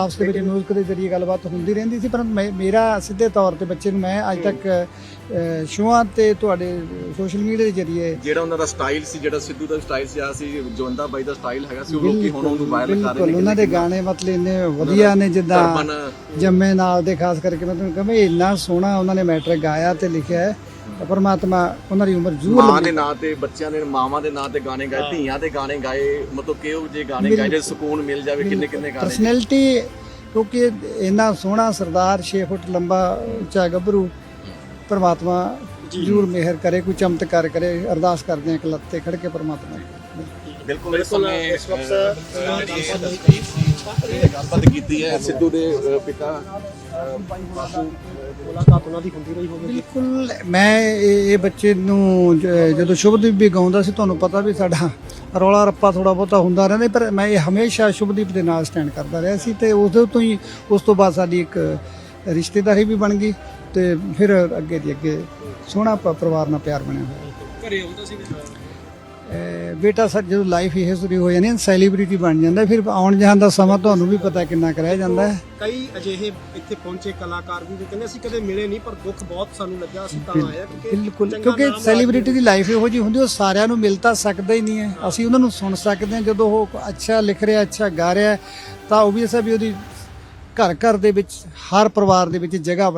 ਆਪਸ ਦੇ ਵਿੱਚ ਮਿਊਜ਼ਿਕ ਦੇ ਜ਼ਰੀਏ ਗੱਲਬਾਤ ਹੁੰਦੀ ਰਹਿੰਦੀ ਸੀ ਪਰ ਮੈਂ- ਮੇਰਾ ਸਿੱਧੇ ਤੌਰ ਤੇ ਬੱਚੇ ਨੂੰ ਮੈਂ ਅੱਜ ਤੱਕ ਸ਼ੋਆਂ ਤੇ ਤੁਹਾਡੇ ਸੋਸ਼ਲ ਮੀਡੀਆ ਦੇ ਜ਼ਰੀਏ ਜਿਹੜਾ ਉਹਨਾਂ ਦਾ ਸਟਾਈਲ ਸੀ ਜਿਹੜਾ ਸਿੱਧੂ ਦਾ ਸਟਾਈਲ ਸੀ ਆ ਸੀ ਜਵੰਦਾ ਬਾਈ ਦਾ ਸਟਾਈਲ ਹੈਗਾ ਸੀ ਉਹ ਲੋਕੀ ਹੁਣ ਉਹਨੂੰ ਵਾਇਰਲ ਕਰ ਰਹੇ ਬਿਲਕੁਲ ਨੇ ਉਹਨਾਂ ਦੇ ਗਾਣੇ ਮਤਲਬ ਇੰਨੇ ਵਧੀਆ ਨੇ ਜਿੱਦਾਂ ਟਰਬਨ ਜੰਮੇ ਨਾਲ ਦੇ ਖਾਸ ਕਰਕੇ ਮੈਂ ਤੁਹਾਨੂੰ ਕਹਾਂ ਵੀ ਇੰਨਾ ਸੋਹਣਾ ਉਹਨਾਂ ਨੇ ਮੈਟਰ ਗਾਇਆ ਤੇ ਲਿਖਿਆ ਹੈ। ਤਾਂ ਪਰਮਾਤਮਾ ਉਹਨਾਂ ਦੀ ਉਮਰ ਜ਼ਰੂਰ ਮਾਂ ਦੇ ਨਾਂ ਤੇ ਬੱਚਿਆਂ ਨੇ ਮਾਵਾਂ ਦੇ ਨਾਂ ਤੇ ਗਾਣੇ ਗਾਏ ਧੀਆਂ ਦੇ ਗਾਣੇ ਗਾਏ ਮਤਲਬ ਕਿਹੋ ਜੇ ਗਾਣੇ ਗਾਏ ਜੇ ਸਕੂਨ ਮਿਲ ਜਾਵੇ ਕਿੰਨੇ ਕਿੰਨੇ ਗਾਣੇ ਪਰਸਨੈਲਿਟੀ ਕਿਉਂਕਿ ਇੰਨਾ ਸੋਹਣਾ ਸਰਦਾਰ 6 ਫੁੱਟ ਲੰਬਾ ਉੱਚਾ ਗੱਭਰੂ ਪਰਮਾਤਮਾ ਜ਼ਰੂਰ ਮਿਹਰ ਕਰੇ ਕੋਈ ਚਮਤਕਾਰ ਕਰੇ ਅਰਦਾਸ ਕਰਦੇ ਹਾਂ ਇੱਕ ਲੱਤ ਤੇ ਖੜ ਕੇ ਪਰਮਾਤਮਾ ਬਿਲਕੁਲ ਇਸ ਸਮੇਂ ਇਸ ਵਕਤ ਗੱਲਬਾਤ ਕੀਤੀ ਹੈ ਸਿੱਧੂ ਦੇ ਪਿਤਾ ਅ, ਬਾਪੂ ਮੁਲਾਕਾਤ ਉਹਨਾਂ ਦੀ ਹੁੰਦੀ ਰਹੀ ਹੋਵੇ ਬਿਲਕੁਲ ਮੈਂ ਇਹ ਇਹ ਬੱਚੇ ਨੂੰ ਜ- ਜਦੋਂ ਸ਼ੁਭਦੀਪ ਵੀ ਗਾਉਂਦਾ ਸੀ ਤੁਹਾਨੂੰ ਪਤਾ ਵੀ ਸਾਡਾ ਰੌਲਾ ਰੱਪਾ ਥੋੜਾ ਬਹੁਤਾ ਹੁੰਦਾ ਰਹਿੰਦਾ ਪਰ ਮੈਂ ਇਹ ਹਮੇਸ਼ਾ ਸ਼ੁਭਦੀਪ ਦੇ ਨਾਲ ਸਟੈਂਡ ਕਰਦਾ ਰਿਹਾ ਸੀ ਤੇ ਉਦੋਂ ਤੋਂ ਹੀ ਉਸ ਤੋਂ ਬਾਅਦ ਸਾਡੀ ਇੱਕ ਰਿਸ਼ਤੇਦਾਰੀ ਵੀ ਬਣ ਗਈ ਤੇ ਫਿਰ ਅੱਗੇ ਦੀ ਅੱਗੇ ਸੋਹਣਾ ਪ- ਪਰਿਵਾਰ ਨਾਲ ਪਿਆਰ ਬਣਿਆ ਹੋਇਆ। ਘਰੇ ਆਉਂਦਾ ਸੀ ਬੇਟਾ ਸਰ ਜਦੋਂ ਲਾਈਫ ਇਹ ਸ਼ੁਰੂ ਹੋ ਜਾਂਦੀ ਹੈ ਸੈਲੀਬ੍ਰਿਟੀ ਬਣ ਜਾਂਦਾ ਫਿਰ ਆਉਣ ਜਾਣ ਦਾ ਸਮਾਂ ਤੁਹਾਨੂੰ ਵੀ ਪਤਾ ਕਿੰਨਾ ਕੁ ਰਹਿ ਜਾਂਦਾ ਹੈ। ਕਈ ਅਜਿਹੇ ਇੱਥੇ ਪਹੁੰਚੇ ਕਲਾਕਾਰ ਵੀ ਜੋ ਕਹਿੰਦੇ ਅਸੀਂ ਕਦੇ ਮਿਲੇ ਨਹੀਂ ਪਰ ਦੁੱਖ ਬਹੁਤ ਸਾਨੂੰ ਲੱਗਾ ਅਸੀਂ ਤਾਂ ਹਾਂ ਕਿਉਂਕਿ ਬਿਲਕੁਲ ਕਿਉਂਕਿ ਸੈਲੀਬ੍ਰਿਟੀ ਦੀ ਲਾਈਫ ਇਹੋ ਜਿਹੀ ਹੁੰਦੀ ਉਹ ਸਾਰਿਆਂ ਨੂੰ ਮਿਲ ਤਾਂ ਸਕਦਾ ਹੀ ਨਹੀਂ ਹੈ। ਅਸੀਂ ਉਹਨਾਂ ਨੂੰ ਸੁਣ ਸਕਦੇ ਹਾਂ ਜਦੋਂ ਉਹ ਅੱਛਾ ਲਿਖ ਰਿਹਾ ਅੱਛਾ ਗਾ ਰਿਹਾ ਤਾਂ ਓਬਵੀਅਸ ਹੈ ਵੀ ਉਹਦੀ ਘਰ ਘਰ ਦੇ ਵਿੱਚ ਹਰ ਪਰਿਵਾਰ ਦੇ ਵਿੱਚ ਜਗ੍ਹਾ